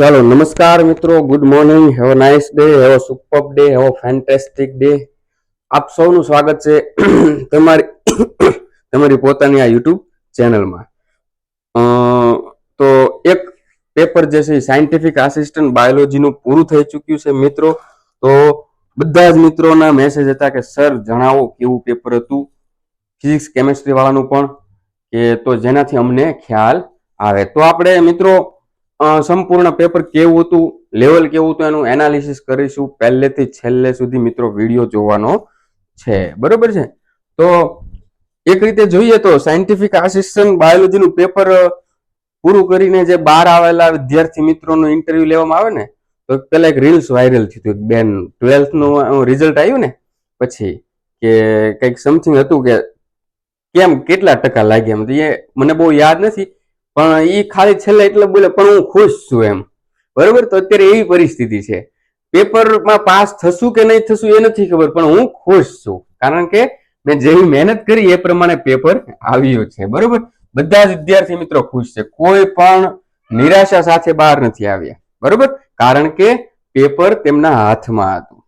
ચાલો, નમસ્કાર મિત્રો. Good morning have nice day have super day have fantastic day આપ સૌનું સ્વાગત છે તમારી તમારી પોતાની આ યુટ્યુબ ચેનલમાં તો એક પેપર જે છે સાયન્ટિફિક આસિસ્ટન્ટ બાયોલોજીનું પૂરું થઈ ચૂક્યું છે મિત્રો. તો બધા જ મિત્રોના મેસેજ હતા કે સર જણાવો કેવું પેપર હતું? ફિઝિક્સ કેમેસ્ટ્રી વાળાનું પણ. કે તો જેનાથી અમને ખ્યાલ આવે. તો આપણે મિત્રો સંપૂર્ણ પેપર કેવું હતું લેવલ કેવું હતું, એનું એનાલિસિસ કરીશું. પહેલેથી છેલ્લે સુધી મિત્રો વીડિયો જોવાનો છે. બરોબર છે? તો એક રીતે જોઈએ તો સાયન્ટિફિક આસિસ્ટન્ટ બાયોલોજીનું પેપર પૂરું કરીને જે બહાર આવેલા વિદ્યાર્થી મિત્રોનું ઇન્ટરવ્યુ લેવામાં આવે ને, તો પેલા એક રીલ્સ વાયરલ થયું હતું. એક બેન ટ્વેલ્થનું રિઝલ્ટ આવ્યું ને, પછી કે કંઈક સમથિંગ હતું કે કેમ કેટલા ટકા લાગ્યા એમ. તો એ મને બહુ યાદ નથી પણ એ ખાલી છેલ્લે એટલે બોલે, પણ હું ખુશ છું એમ. બરોબર? તો અત્યારે એવી પરિસ્થિતિ છે. પેપરમાં પાસ થશું કે નહીં થશું એ નથી ખબર, પણ હું ખુશ છું. કારણ કે મેં જેવી મહેનત કરી એ પ્રમાણે પેપર આવ્યું છે. બરોબર? બધા જ વિદ્યાર્થી મિત્રો ખુશ છે. કોઈ પણ નિરાશા સાથે બહાર નથી આવ્યા. બરોબર? કારણ કે પેપર તેમના હાથમાં હતું.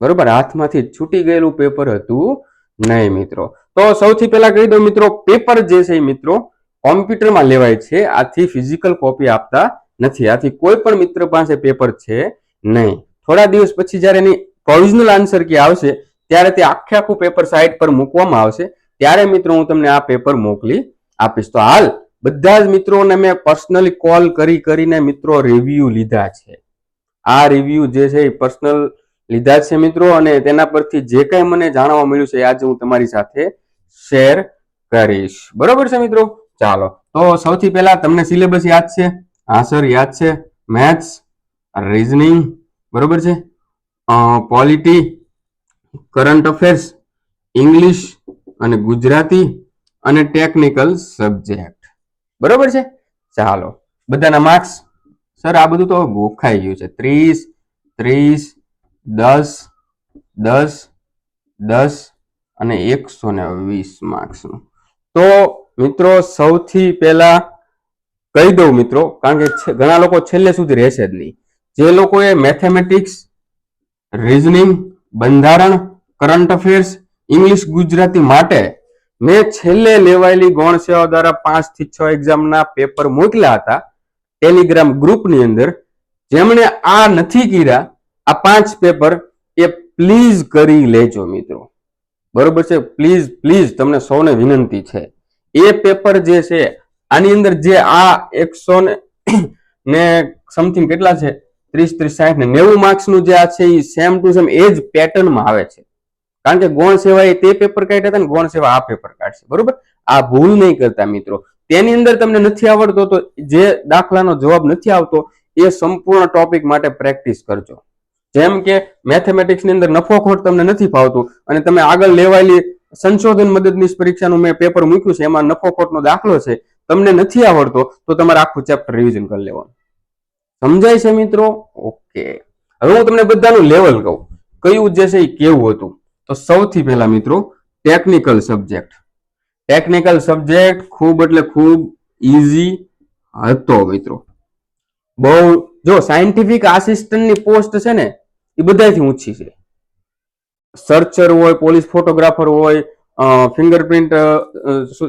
બરોબર? હાથમાંથી છૂટી ગયેલું પેપર હતું નહીં મિત્રો. તો સૌથી પહેલા કહી દઉં મિત્રો, પેપર જે છે મિત્રો કોમ્પ્યુટરમાં લેવાય છે, આથી ફિઝિકલ કોપી આપતા નથી. આથી કોઈ પણ મિત્ર પાસે પેપર છે નહીં. થોડા દિવસ પછી જ્યારે એની પ્રોવિઝનલ આન્સર કી આવશે, ત્યારે તે આખે આખું પેપર સાઇટ પર મૂકવામાં આવશે. ત્યારે મિત્રો હું તમને આ પેપર મોકલી આપીશ. તો હાલ, બધા જ મિત્રોને મેં પર્સનલી કોલ કરી કરીને મિત્રો રિવ્યુ લીધા છે. આ રિવ્યુ જે છે એ પર્સનલ લીધા છે મિત્રો, અને તેના પરથી જે કંઈ મને જાણવા મળ્યું છે આજે હું તમારી સાથે શેર કરીશ. બરોબર છે મિત્રો? ચાલો. તો સૌથી પહેલા તમને સિલેબસ યાદ છે? હા સર યાદ છે. મેથ્સ રીઝનિંગ બરોબર છે? પોલિટી કરંટ અફેર્સ ઇંગ્લિશ અને ગુજરાતી અને ટેકનિકલ સબ્જેક્ટ બરોબર છે? ચાલો. બધાના માર્ક્સ સર આ બધું તો ગોખાઈ ગયું છે. ત્રીસ ત્રીસ, દસ દસ દસ અને એકસો ને વીસ માર્ક્સનું તો મિત્રો, સૌથી પહેલા કહી દઉં મિત્રો, કારણ કે ઘણા લોકો છેલ્લે સુધી રહેશે જ નહીં. જે લોકોએ મેથેમેટિક્સ રિઝનિંગ બંધારણ કરંટ અફેર્સ ઇંગ્લિશ ગુજરાતી માટે મેં છેલ્લે લેવાયેલી ગૌણ સેવા દ્વારા પાંચથી છ એક્ઝામના પેપર મોકલ્યા હતા ટેલિગ્રામ ગ્રુપની અંદર, જેમણે આ નથી કર્યા, આ પાંચ પેપર એ પ્લીઝ કરી લેજો મિત્રો. બરોબર છે? પ્લીઝ પ્લીઝ તમને સૌને વિનંતી છે. એ પેપર જે છે, આની અંદર જે આ એકસો ને સમથિંગ કેટલા છે? ત્રીસ ત્રીસ, સાઠ ને નેવું માર્ક્સનું જે આ છે એ સેમ ટુ સેમ એ જ પેટર્નમાં આવે છે. કારણ કે ગૌણ સેવા એ તે પેપર કાઢ્યા હતા ને, ગૌણ સેવા આ પેપર કાઢશે. બરોબર? આ ભૂલ નહીં કરતા મિત્રો. તેની અંદર તમને નથી આવડતો તો જે દાખલાનો જવાબ નથી આવતો, એ સંપૂર્ણ ટોપિક માટે પ્રેક્ટિસ કરજો. જેમ કે મેથેમેટિક્સની અંદર નફો ખોટ તમને નથી ફાવતું અને તમે આગળ લેવાયેલી સંશોધન મદદનીશ પરીક્ષાનું મેં પેપર મૂક્યું છે, એમાં નફો ખોટનો દાખલો છે, તમને નથી આવડતો, તો તમારે આખું ચેપ્ટર રિવિઝન કરી લેવાનું. સમજાય છે મિત્રો? ઓકે હવે હું તમને બધાનું લેવલ કહું. કયું જે છે એ કેવું હતું? તો સૌથી પહેલા મિત્રો ટેકનિકલ સબ્જેક્ટ ટેકનિકલ સબ્જેક્ટ ખૂબ એટલે ખૂબ ઇઝી હતો મિત્રો. બહુ, જો સાયન્ટિફિક આસિસ્ટન્ટની પોસ્ટ છે ને, એ બધાથી ઊંચી છે. સર્ચર હોય પોલીસ ફોટોગ્રાફર હોય ફિંગરપ્રિન્ટ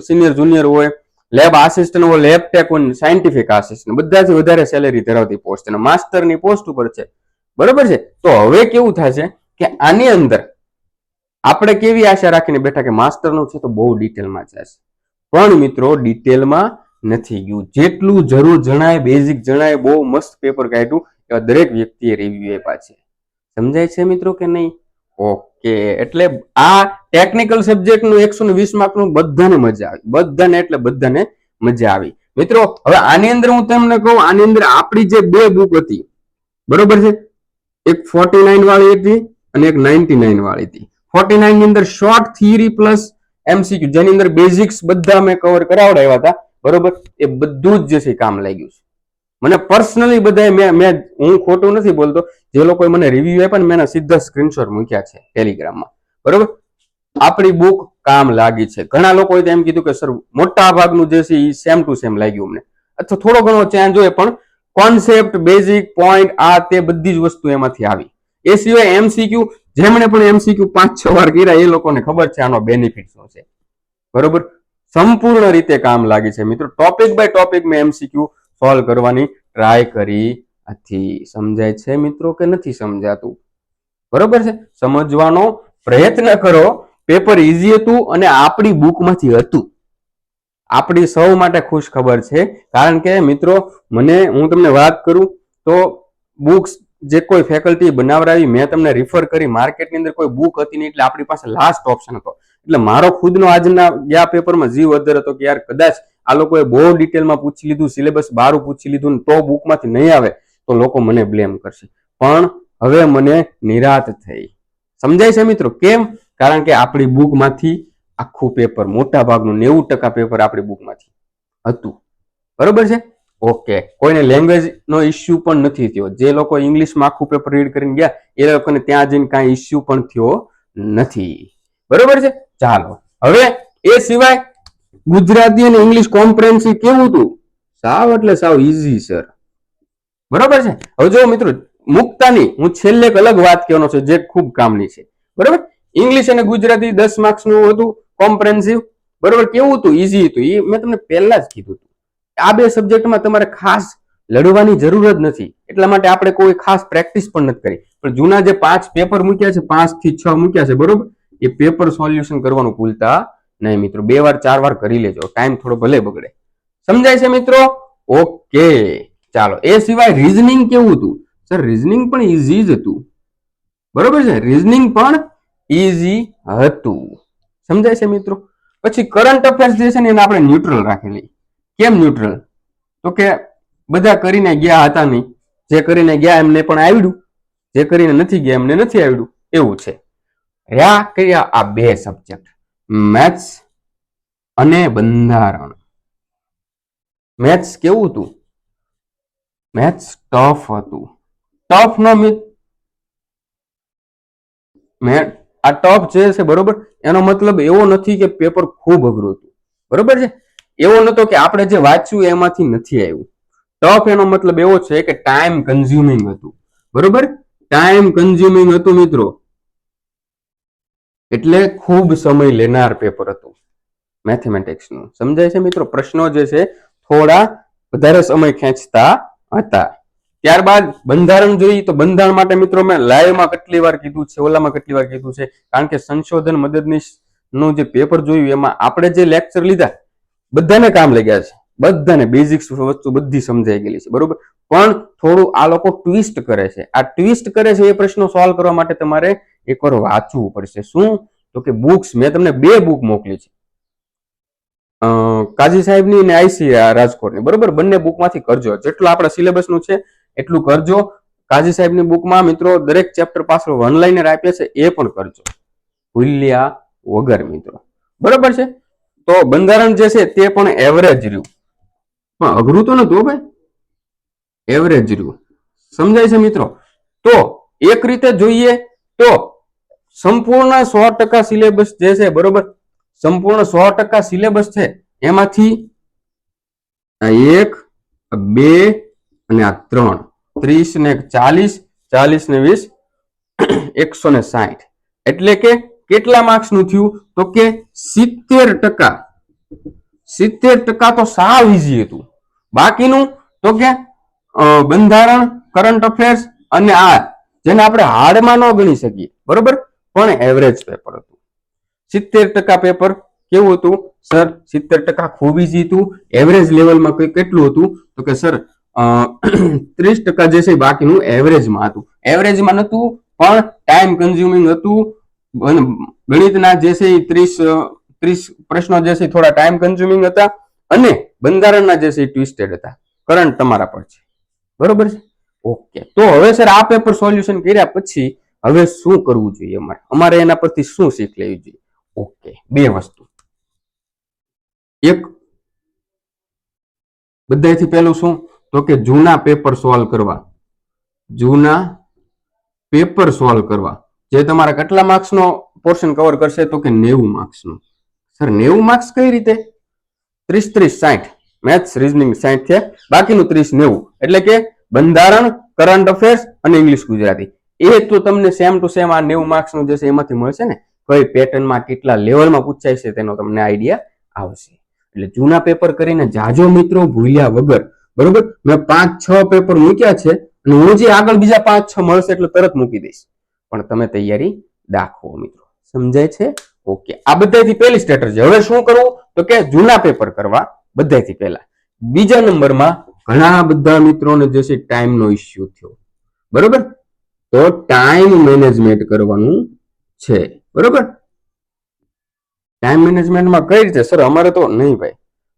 સિનિયર જુનિયર હોય લેબ આસિસ્ટન્ટ હોય લેબ ટેક હોય સાયન્ટિફિક આસિસ્ટન્ટ બધાથી વધારે સેલેરી ધરાવતી પોસ્ટ અને માસ્ટરની પોસ્ટ ઉપર છે. બરોબર છે? તો હવે કેવું થશે કે આની અંદર આપણે કેવી આશા રાખીને બેઠા કે માસ્ટરનું છે તો બહુ ડિટેલમાં જશે પણ મિત્રો ડિટેલમાં નથી ગયું. જેટલું જરૂર જણાય બેઝિક જણાય, બહુ મસ્ત પેપર કાઢ્યું એવા દરેક વ્યક્તિએ રિવ્યુ આપ્યા છે. સમજાય છે મિત્રો કે નહીં? ઓકે. એટલે આ ટેકનિકલ સબ્જેક્ટનું એકસો ને વીસ માર્કનું બધાને મજા આવી. બધાને એટલે બધાને મજા આવી. મિત્રો, હવે આની અંદર હું તમને કહું, આની અંદર આપણી જે બે બુક હતી, બરોબર છે? એક ફોર્ટી નાઇન વાળી હતી અને એક નાઇન્ટી નાઇન વાળી હતી. ફોર્ટી નાઇનની અંદર શોર્ટ થિયરી પ્લસ એમસીક્યુ જેની અંદર બેઝિક્સ બધા મેં કવર કરાવડાવ્યા હતા, બરોબર? એ બધું જ જે છે કામ લાગ્યું છે. મને પર્સનલી બધાય મેં મેં, હું ખોટું નથી બોલતો. જે લોકોએ મને રિવ્યુ આપ્યા ને મેં સીધા સ્ક્રીનશોટ મૂક્યા છે ટેલિગ્રામમાં બરોબર? આપણી બુક કામ લાગી છે. ઘણા લોકોએ એમ કીધું કે, સર, મોટા ભાગનું જે છે એ સેમ ટુ સેમ લાગ્યું અમને. અથવા થોડો ઘણો ચેન્જ હોય, પણ કોન્સેપ્ટ બેઝિક પોઈન્ટ આ તે બધી જ વસ્તુ એમાંથી આવી. એ સિવાય એમસીક્યુ જેમણે પણ એમસીક્યુ પાંચ, છ વાર કર્યા, એ લોકોને ખબર છે આનો બેનિફિટ શું છે. બરોબર? સંપૂર્ણ રીતે કામ લાગે છે. મિત્રો ટોપિક બાય ટોપિક મેં એમસીક્યુ સોલ્વ કરવાની ટ્રાય કરી હતી. સમજાય છે મિત્રો કે નથી સમજાતું? બરોબર છે? સમજવાનો પ્રયત્ન કરો. પેપર ઈઝી હતું અને આપણી બુકમાંથી હતું. આપણી સૌ માટે ખુશ ખબર છે. કારણ કે મિત્રો, મને, હું તમને વાત કરું તો બુક્સ જે કોઈ ફેકલ્ટી બનાવડાવી, મેં તમને રિફર કરી, માર્કેટની અંદર કોઈ બુક હતી નહીં એટલે આપણી પાસે લાસ્ટ ઓપ્શન હતો. એટલે મારો ખુદનો આજના, ગયા પેપરમાં જીવ અધર હતો કે યાર કદાચ આ લોકોએ બહુ ડિટેલમાં પૂછી લીધું સિલેબસ બારું પૂછી લીધું તો બુકમાંથી નહીં આવે તો લોકો મને બ્લેમ કરશે. પણ હવે મને નિરાત થઈ. સમજાય છે મિત્રો? કેમ? કારણ કે આપણી બુકમાંથી આખું પેપર મોટા ભાગનું નેવું ટકા પેપર આપણી બુકમાંથી હતું. બરોબર છે? ઓકે કોઈને લેંગ્વેજ નો ઇસ્યુ પણ નથી થયો. જે લોકો ઇંગ્લિશમાં આખું પેપર રીડ કરીને ગયા, એ લોકોને ત્યાં જઈને કાંઈ ઇસ્યુ પણ થયો નથી. બરોબર છે? ચાલો. હવે એ સિવાય ગુજરાતી અને ઇંગ્લિશ કોમ્પ્રેન્સિવ કેવું હતું? સાવ એટલે સાવ ઈઝી સર બરોબર છે? હવે જો મિત્રો, મુક્તાની હું છેલ્લે એક અલગ વાત કહેવાનો છું, જે ખૂબ કામની છે. બરોબર? ઇંગ્લિશ અને ગુજરાતી દસ માર્ક્સનું હતું કોમ્પ્રેન્સિવ બરોબર? કેવું હતું? ઈઝી હતું. એ મેં તમને પહેલા જ કીધું હતું. આ બે સબ્જેક્ટમાં તમારે ખાસ લડવાની જરૂર જ નથી. એટલા માટે આપણે કોઈ ખાસ પ્રેક્ટિસ પણ નથી કરી. પણ જૂના જે પાંચ પેપર મૂક્યા છે પાંચથી છ મૂક્યા છે, બરોબર? એ પેપર સોલ્યુશન કરવાનું ભૂલતા નહીં મિત્રો, બે વાર, ચાર વાર કરી લેજો. ટાઈમ થોડો ભલે બગડે. સમજાય છે મિત્રો? ઓકે. ચાલો, એ સિવાય રીઝનિંગ કેવું હતું? સર રીઝનિંગ પણ ઈઝી જ હતું. બરોબર છે? રીઝનિંગ પણ ઇઝી હતું. સમજાય છે મિત્રો? પછી કરંટ અફેર્સ જે છે ને, એને આપણે ન્યુટ્રલ રાખેલી. કેમ ન્યુટ્રલ તો કે બધા કરીને ગયા હતા નહીં. જે કરીને ગયા એમને પણ આવડ્યું. જે કરીને નથી ગયા એમને નથી આવડ્યું. એવું છે. રહ્યા કર્યા આ બે સબ્જેક્ટ મેથ્સ અને બંધારણ. મેથ્સ કેવું હતું? મેથ્સ ટફ હતું. ટફ નો મિત આ ટફ જે છે બરોબર, એનો મતલબ એવો નથી કે પેપર ખૂબ અઘરું હતું. બરોબર છે? એવો નતો કે આપણે જે વાંચ્યું એમાંથી નથી આવ્યું. ટફ એનો મતલબ એવો છે કે ટાઈમ કન્ઝ્યુમિંગ હતું. બરોબર? ટાઈમ કન્ઝ્યુમિંગ હતું મિત્રો. એટલે ખૂબ સમય લેનાર પેપર હતું. મેથેમેટિક્સનું. સમજાય છે મિત્રો? પ્રશ્નો જે છે, થોડા વધારે સમય ખેંચતા હતા. ત્યારબાદ બંધારણ જોઈએ તો બંધારણ માટે મિત્રો મેં લાઈવમાં કેટલી વાર કીધું છે, ઓલામાં કેટલી વાર કીધું છે? કારણ કે સંશોધન મદદનીશનું જે પેપર જોયું એમાં આપણે જે લેક્ચર લીધા, બધાને કામ લાગ્યા છે. બધાને બેઝિક્સ વસ્તુ બધી સમજાઈ ગયેલી છે, બરોબર? પણ થોડું આ લોકો ટ્વિસ્ટ કરે છે. આ ટ્વિસ્ટ કરે છે એ પ્રશ્નો સોલ્વ કરવા માટે તમારે એકવાર વાંચવું પડશે. શું? તો કે બુક્સ, મેં તમને બે બુક મોકલી છે. કાજી સાહેબની અને આઈસી રાજકોટની બરોબર? બંને બુકમાંથી કરજો. જેટલું આપણા સિલેબસનું છે, એટલું કરજો. કાજી સાહેબની બુકમાં મિત્રો દરેક ચેપ્ટર પાછળ વન લાઇનર આપ્યા છે, એ પણ કરજો. ભૂલ્યા વગર મિત્રો. બરોબર છે? તો બંધારણ જે છે, તે પણ એવરેજ રહ્યું. પણ અઘરું તો નતું ભાઈ. એવરેજ રહ્યું. સમજાય છે મિત્રો? તો એક રીતે જોઈએ તો સંપૂર્ણ સો ટકા સિલેબસ જે છે, બરોબર? સંપૂર્ણ સો ટકા સિલેબસ છે, એમાંથી એક બે અને આ ત્રણ. ત્રીસ ને ચાલીસ ચાલીસ ને વીસ, એકસો ને સાઠ. એટલે કે કેટલા માર્ક્સનું થયું? તો કે સિત્તેર ટકા. સિત્તેર ટકા તો સાવ ઇઝી હતું. બાકીનું તો કે બંધારણ કરંટ અફેર્સ અને આ, જેને આપણે હાર્ડમાં ન ગણી શકીએ. બરોબર? પણ એવરેજ પેપર હતું? સિત્તેર ટકા પેપર કેવું હતું? સર, સિત્તેર ટકા ખૂબ જીતું એવરેજ લેવલમાં કંઈ કેટલું હતું? તો કે સર ત્રીસ ટકા જે છે બાકીનું એવરેજમાં હતું. એવરેજમાં નહોતું, પણ ટાઈમ કન્ઝ્યુમિંગ હતું. ગણિતના જે છે એ ત્રીસ ત્રીસ પ્રશ્નો જે છે થોડા ટાઈમ કન્ઝ્યુમિંગ હતા. અને બંધારણના જે છે ટ્વિસ્ટેડ હતા. કરંટ તમારા પર છે. બરોબર છે? ઓકે તો હવે સર આ પેપર સોલ્યુશન કર્યા પછી હવે શું કરવું જોઈએ અમારે? અમારે એના પરથી શું શીખ લેવી જોઈએ? ઓકે, બે વસ્તુ. એક બધાથી પહેલું શું? તો કે જૂના પેપર સોલ્વ કરવા. જૂના પેપર સોલ્વ કરવા. જે તમારા કેટલા માર્ક્સનો પોર્શન કવર કરશે તો કે નેવું માર્ક્સનું. સર, નેવું માર્ક્સ કઈ રીતે? ત્રીસ ત્રીસ, સાઠ. મેથ્સ રીઝનિંગ સાઈઠ છે. બાકીનું ત્રીસ નેવું. એટલે કે બંધારણ કરંટ અફેર્સ અને ઇંગ્લિશ ગુજરાતી. એ તો તમને સેમ ટુ સેમ આ નેવું માર્ક્સનું જે છે એમાંથી મળશે ને કઈ પેટર્નમાં કેટલા લેવલમાં પૂછાય છે તેનો તમને આઈડિયા આવશે. એટલે જૂના પેપર કરીને જાજો મિત્રો ભૂલ્યા વગર, બરોબર? મેં પાંચ, છ પેપર મૂક્યા છે અને હું જે આગળ બીજા પાંચ, છ મળશે એટલે તરત મૂકી દઈશ. પણ તમે તૈયારી દાખવો મિત્રો. સમજાય છે? ઓકે આ બધાથી પહેલી સ્ટ્રેટર્જી હવે શું કરવું? તો કે જૂના પેપર કરવા બધાથી પહેલા. બીજા નંબરમાં ઘણા બધા મિત્રોને જે છે ટાઈમનો ઇસ્યુ થયો. બરોબર? તો ટાઈમ મેનેજમેન્ટ કરવાનું છે. બરોબર? ટાઈમ મેનેજમેન્ટમાં કઈ રીતે? સર, અમારે તો નહીં ભાઈ.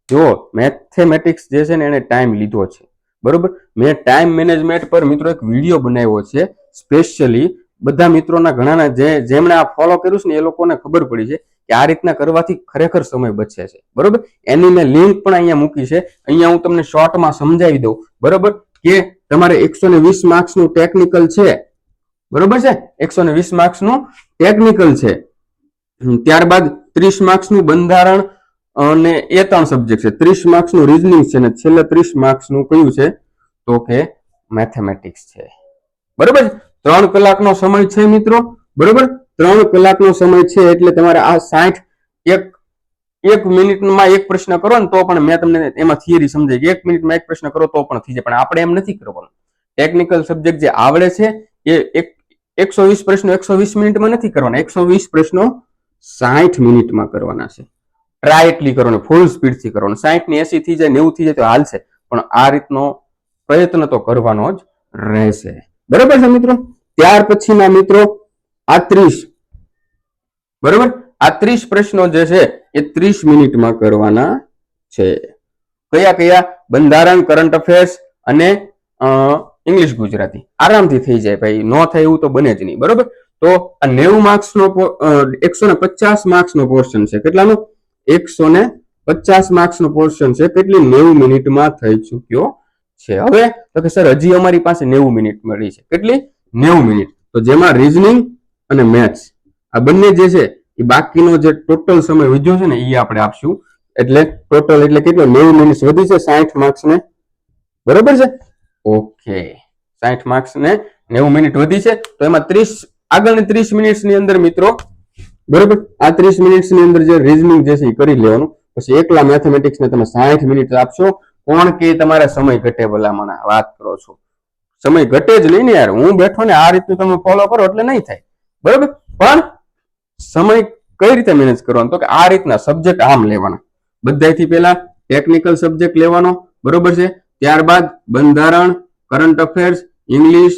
જો મેથેમેટિક્સ જે છે ને એને ટાઈમ લીધો છે. બરોબર? મેં ટાઈમ મેનેજમેન્ટ પર મિત્રો એક વીડિયો બનાવ્યો છે સ્પેશિયલી બધા મિત્રોના ઘણાના જે, જેમણે આ ફોલો કર્યું છે ને એ લોકોને ખબર પડી છે કે આ રીતના કરવાથી ખરેખર સમય બચે છે. બરોબર? એની મેં લિંક પણ અહીંયા મૂકી છે. અહીંયા હું તમને શોર્ટમાં સમજાવી દઉં. બરોબર? કે તમારે એકસો ને વીસ માર્ક્સનું ટેકનિકલ છે. બરોબર છે? એકસો ને વીસ માર્ક્સનું ટેકનિકલ છે. ત્યારબાદ ત્રીસ માર્ક્સનું બંધારણ અને એ ત્રણ સબ્જેક્ટ છે. ત્રીસ માર્ક્સનું રિઝનિંગ છે અને છેલ્લે ત્રીસ માર્ક્સનું કયું છે? તો કે મેથેમેટિક્સ છે. બરોબર? ત્રણ કલાકનો સમય છે મિત્રો. બરોબર? ત્રણ કલાકનો સમય છે એટલે તમારે આ સાઠ એક એક મિનિટમાં એક પ્રશ્ન કરો ને તો પણ મેં તમને એમાં થિયરી સમજાય કે એક મિનિટમાં એક પ્રશ્ન કરો તો પણ થઈ જાય. પણ આપણે એમ નથી કરવાનું. ટેકનિકલ સબ્જેક્ટ જે આવડે છે એ એક એકસો વીસ પ્રશ્નો એકસો વીસ મિનિટમાં નથી કરવાના, એકસો વીસ પ્રશ્નો સાઠ મિનિટમાં કરવાના છે. ટ્રાય એટલી કરવાનો ફૂલ સ્પીડથી કરવાનો સાઠ ને. એસી થઈ જાય નેવું થઈ જાય તો હાલશે, પણ આ રીતનો પ્રયત્ન તો કરવાનો જ રહેશે. બરોબર છે મિત્રો? ત્યાર પછીના મિત્રો, આ ત્રીસ. બરોબર? આ ત્રીસ પ્રશ્નો જે છે એ ત્રીસ મિનિટમાં કરવાના છે. કયા કયા? બંધારણ કરંટ અફેર્સ અને ઇંગ્લિશ ગુજરાતી. આરામથી થઈ જાય ભાઈ. ન થાય એવું તો બને જ નહીં. બરોબર? તો આ નેવું માર્ક્સનો એકસો ને પચાસ માર્ક્સનો પોર્શન છે. કેટલાનો? એકસો ને પચાસ માર્ક્સ નો પોર્શન છે. કેટલી? નેવું મિનિટમાં થઈ ચૂક્યો છે. હવે તો કે સર, હજી અમારી પાસે નેવું મિનિટ મળી છે. કેટલી? નેવું મિનિટ. તો જેમાં રીઝનિંગ અને મેથ્સ આ બંને જે છે, એ બાકીનો જે ટોટલ સમય વધ્યો છે ને એ આપણે આપશું. એટલે ટોટલ એટલે કેટલો? નેવું મિનિટ વધી છે, સાઠ માર્ક્સ ને બરોબર છે? ઓકે. સાઠ માર્ક્સ ને નેવું મિનિટ વધી છે. તો એમાં ત્રીસ, આગળની ત્રીસ મિનિટની અંદર મિત્રો, બરોબર? આ ત્રીસ મિનિટની અંદર જે રીઝનિંગ જે છે એ કરી લેવાનું. પછી એકલા મેથેમેટિક્સ ને તમે સાઠ મિનિટ આપશો. કોણ કે તમારા સમય ઘટે ભલામણ વાત કરો છો. સમય ઘટે જ નહીં ને યાર. હું બેઠો ને આ રીતનું તમે ફોલો કરો એટલે નહીં થાય. બરોબર? પણ સમય કઈ રીતે મેનેજ કરવાનો? તો કે આ રીતના સબ્જેક્ટ આમ લેવાના. બધાથી પહેલા ટેકનિકલ સબ્જેક્ટ લેવાનો. બરોબર છે? ત્યારબાદ બંધારણ current affairs English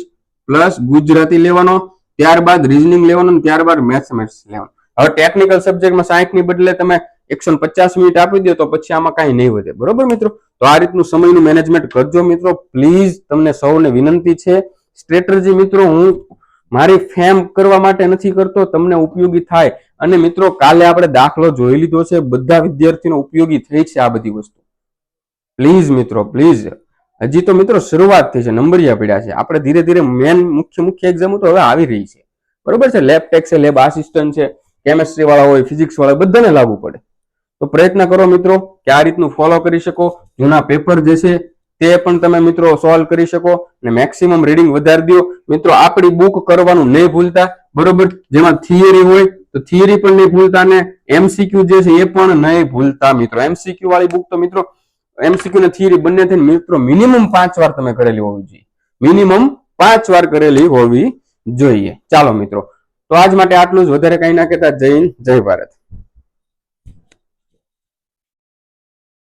plus Gujarati લેવાનો, ત્યારબાદ રીઝનિંગ લેવાનો ત્યારબાદ મેથમેટિક્સ લેવાનું. હવે ટેકનિકલ સબ્જેક્ટમાં સાહીઠની બદલે તમે એકસો પચાસ મિનિટ આપી દો તો પછી આમાં કાંઈ નહીં વધે. બરોબર મિત્રો? તો આ રીતનું સમયનું મેનેજમેન્ટ કરજો મિત્રો. પ્લીઝ તમને સૌને વિનંતી છે. સ્ટ્રેટર્જી મિત્રો, હું મારી ફેમ કરવા માટે નથી કરતો, તમને ઉપયોગી થાય. અને મિત્રો, કાલે આપણે દાખલો જોઈ લીધો છે. બધા વિદ્યાર્થીનો ઉપયોગી થઈ છે આ બધી વસ્તુ. પ્લીઝ મિત્રો પ્લીઝ હજી તો મિત્રો શરૂઆત થઈ છે, નંબરિયા પડ્યા છે. આપણે ધીરે ધીરે મેન મુખ્ય મુખ્ય એક્ઝામો તો હવે આવી રહી છે. બરોબર છે? લેબ ટેક છે લેબ આસિસ્ટન્ટ છે કેમેસ્ટ્રી વાળા હોય ફિઝિક્સ વાળા બધાને લાગુ પડે. તો પ્રયત્ન કરો મિત્રો કે આ રીતનું ફોલો કરી શકો. જૂના પેપર જે છે, તે પણ તમે મિત્રો સોલ્વ કરી શકો અને મેક્સિમમ રીડિંગ વધારી દો. મિત્રો, આપણી બુક કરવાનું નહીં ભૂલતા. બરોબર? જેમાં થિયરી હોય, તો થિયરી પણ નહીં ભૂલતા ને એમસીક્યુ જે છે, એ પણ નહીં ભૂલતા મિત્રો. એમસીક્યુ વાળી બુક તો મિત્રો એમસીક્યુ ને થિયરી બંને થઈને મિત્રો મિનિમમ પાંચ વાર તમે કરેલી હોવી જોઈએ. મિનિમમ પાંચ વાર કરેલી હોવી જોઈએ. ચાલો મિત્રો. તો આજ માટે આટલું જ. વધારે કઈ ના કહેતા. જય જય ભારત.